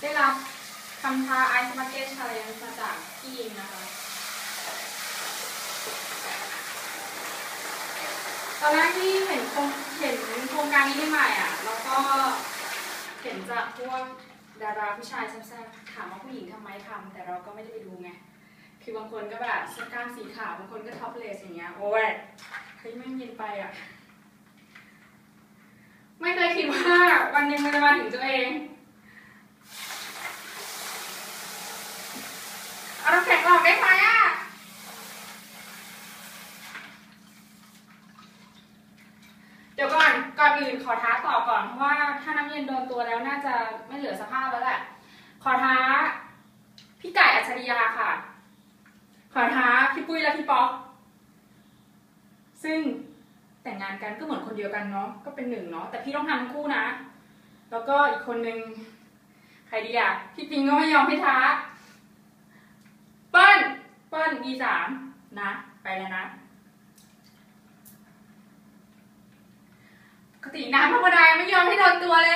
ได้รับคำท้าไอซ์มาร์เก็ตชาเลนจ์มาจากพี่ยิงนะคะตอนแรกที่เห็นโครงเห็นโครงการนี้ใหม่อะแล้วก็เห็นจากพวกดาราผู้ชายแซ่บๆถามว่าผู้หญิงทำไมทำแต่เราก็ไม่ได้ไปดูไงคือบางคนก็แบบสก้ามสีขาวบางคนก็ท็อปเลสอย่างเงี้ยโอ้ยเฮ้ยไม่เย็นไปอะ ไม่เคยคิดว่าวันหนึ่งมันจะมาถึงตัวเอง เออกได้ไหมอะเดี๋ยวก่อนก่อนอื่นขอท้าต่อก่อนเพราะว่าถ้าน้ำเย็นโดนตัวแล้วน่าจะไม่เหลือสภาพแล้วแหละขอท้าพี่ไก่อัจฉริยาค่ะ ขอท้าพี่ปุ้ยและพี่ป๊อกซึ่งแต่งงานกันก็เหมือนคนเดียวกันเนาะก็เป็นหนึ่งเนาะแต่พี่ต้องทำคู่นะ แล้วก็อีกคนนึงใครดีอะพี่ปิงก็ไม่ยอมให้ท้า ปิ้ล e สามนะ ไปแล้วนะปกติน้ำธรรมดายไม่ยอมให้โดนตัวเลย